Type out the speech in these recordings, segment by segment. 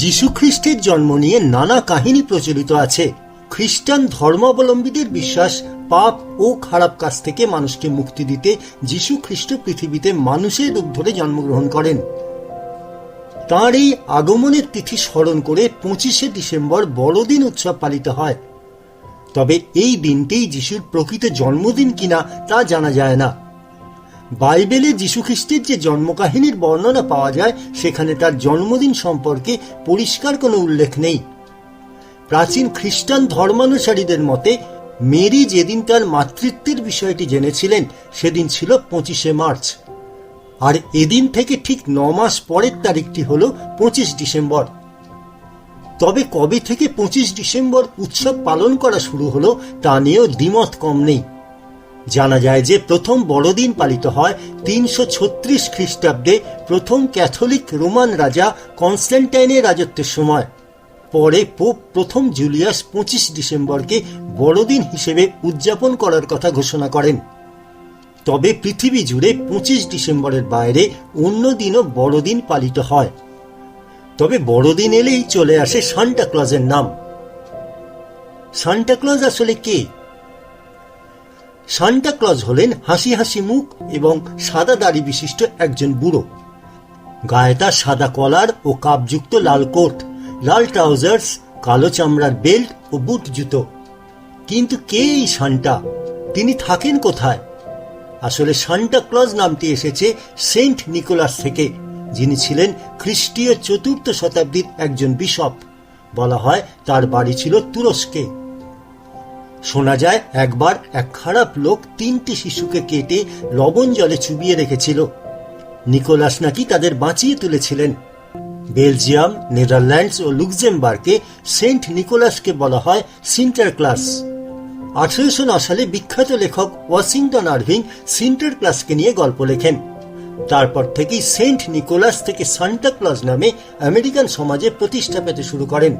যীশু খ্রিস্টের জন্ম নিয়ে নানা কাহিনী প্রচলিত আছে। খ্রিস্টান ধর্মাবলম্বীদের বিশ্বাস পাপ ও খারাপ কাজ থেকে মানুষকে মুক্তি দিতে যীশু খ্রিস্ট পৃথিবীতে মানুষের রূপ ধরে জন্মগ্রহণ করেন। তাঁর এই আগমনের তিথি স্মরণ করে পঁচিশে ডিসেম্বর বড়দিন উৎসব পালিত হয়। তবে এই দিনটিই যিশুর প্রকৃত জন্মদিন কিনা তা জানা যায় না। বাইবেলে যীশুখ্রিস্টের যে জন্মকাহিনীর বর্ণনা পাওয়া যায়, সেখানে তার জন্মদিন সম্পর্কে পরিষ্কার কোনো উল্লেখ নেই। প্রাচীন খ্রিস্টান ধর্মানুসারীদের মতে, মেরি যেদিন তার মাতৃত্বের বিষয়টি জেনেছিলেন, সেদিন ছিল পঁচিশে মার্চ। আর এদিন থেকে ঠিক ন মাস পরের তারিখটি হল পঁচিশ ডিসেম্বর। তবে কবে থেকে পঁচিশ ডিসেম্বর উৎসব পালন করা শুরু হলো, তা নিয়েও দ্বিমত কম নেই। জানা যায় যে প্রথম বড়দিন পালিত হয় তিনশো ছত্রিশ খ্রিস্টাব্দে প্রথম ক্যাথলিক রোমান রাজা কনস্ট্যান্টাইনের রাজত্বের সময়। পরে পোপ প্রথম জুলিয়াস পঁচিশ ডিসেম্বরকে বড়দিন হিসেবে উদযাপন করার কথা ঘোষণা করেন। তবে পৃথিবী জুড়ে পঁচিশ ডিসেম্বরের বাইরে অন্য দিনও বড়দিন পালিত হয়। তবে বড়দিন এলেই চলে আসে সান্টাক্লজের নাম। সান্টাক্লজ আসলে কে? সান্টা ক্লজ হলেন হাসি হাসি মুখ এবং সাদা দাড়ি বিশিষ্ট একজন বুড়ো। গায়ে তার সাদা কলার ও কাপযুক্ত লাল কোট, লাল ট্রাউজার্স, কালো চামড়ার বেল্ট ও বুট জুতো। কিন্তু কে এই সান্টা? তিনি থাকেন কোথায়? আসলে সান্টা ক্লজ নামটি এসেছে সেন্ট নিকোলাস থেকে, যিনি ছিলেন খ্রিস্টীয় চতুর্থ শতাব্দীর একজন বিশপ। বলা হয় তার বাড়ি ছিল তুরস্কে। শোনা যায়, একবার এক খারাপ লোক তিনটি শিশুকে কেটে লবণ জলে চুবিয়ে রেখেছিল। নিকোলাস নাকি তাদের বাঁচিয়ে তুলেছিলেন। বেলজিয়াম, নেদারল্যান্ডস ও লুক্সেমবার্গে সেন্ট নিকোলাসকে বলা হয় সিন্টার ক্লাস আঠারোশো ন সালে বিখ্যাত লেখক ওয়াশিংটন আরভিং সিন্টার ক্লাসকে নিয়ে গল্প লেখেন। তারপর থেকেই সেন্ট নিকোলাস থেকে সান্টা ক্লজ নামে আমেরিকান সমাজে প্রতিষ্ঠা পেতে শুরু করেন।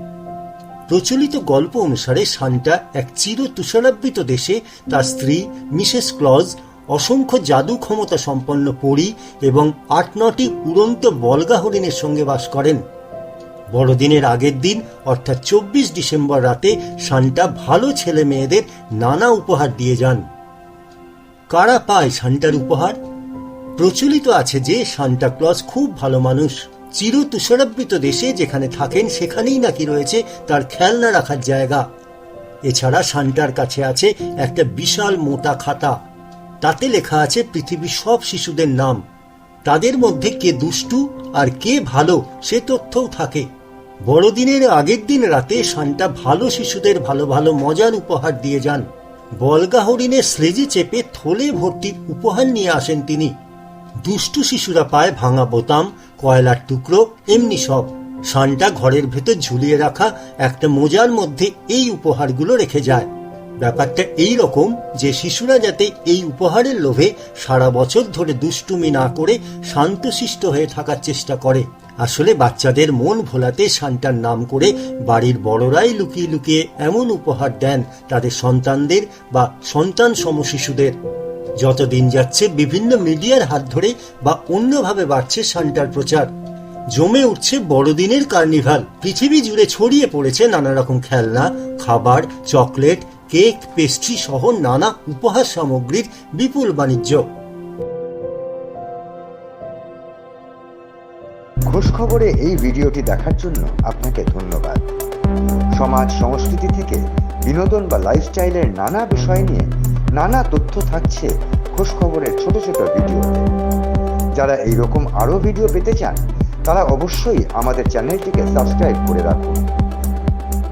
প্রচলিত গল্প অনুসারে সান্টা এক চির তুষারাবৃত দেশে তার স্ত্রী, মিসেস ক্লজ, অসংখ্য জাদু ক্ষমতা সম্পন্ন পরী এবং আট নটি উড়ন্ত বলগা হরিণের সঙ্গে বাস করেন। বড়দিনের আগের দিন, অর্থাৎ চব্বিশ ডিসেম্বর রাতে, সান্টা ভালো ছেলে মেয়েদের নানা উপহার দিয়ে যান। কারা পায় সান্টার উপহার? প্রচলিত আছে যে, সান্টা ক্লজ খুব ভালো মানুষ। চির তুষারাবৃত দেশে যেখানে থাকেন, সেখানেই নাকি রয়েছে তার খেলনা রাখার জায়গা। এছাড়া সান্টার কাছে আছে একটা বিশাল মোটা খাতা। তাতে লেখা আছে পৃথিবীর সব শিশুদের নাম। তাদের মধ্যে কে দুষ্টু আর কে ভালো, সে তথ্যও থাকে। বড়দিনের আগের দিন রাতে সান্টা ভালো শিশুদের ভালো ভালো মজার উপহার দিয়ে যান। বলগা হরিণের স্লেজে চেপে থলে ভর্তি উপহার নিয়ে আসেন তিনি। দুষ্টু শিশুরা পায় ভাঙা বোতাম কয়লার টুকরো, এমনি সব। সান্টা ঘরের ভেতর ঝুলিয়ে রাখা একটা মোজার মধ্যে এই উপহারগুলো রেখে যায়। ব্যাপারটা এই রকম যে শিশুরা যাতে এই উপহারের লোভে সারা বছর ধরে দুষ্টুমি না করে শান্তশিষ্ট হয়ে থাকার চেষ্টা করে। আসলে বাচ্চাদের মন ভোলাতে সান্টার নাম করে বাড়ির বড়রাই লুকিয়ে লুকিয়ে এমন উপহার দেন তাদের সন্তানদের বা সন্তান সম শিশুদের যত দিন যাচ্ছে বিভিন্ন মিডিয়ার হাত ধরে বা অন্যভাবে বাড়ছে সান্টার প্রচার। জমে উঠছে বড়দিনের কার্নিভাল। পৃথিবী জুড়ে ছড়িয়ে পড়েছে নানা রকম খেলনা, খাবার, চকলেট, কেক, পেস্ট্রি সহ নানা উপহার সামগ্রীর বিপুল বাণিজ্য। খোঁজ খবরে এই ভিডিওটি দেখার জন্য আপনাকে ধন্যবাদ। সমাজ সংস্কৃতি থেকে বিনোদন বা লাইফস্টাইলের নানা বিষয় নিয়ে নানা তথ্য থাকছে খোঁজখবরের ছোট ছোট ভিডিওতে। যারা এই রকম আরও ভিডিও পেতে চান, তারা অবশ্যই আমাদের চ্যানেলটিকে সাবস্ক্রাইব করে রাখুন।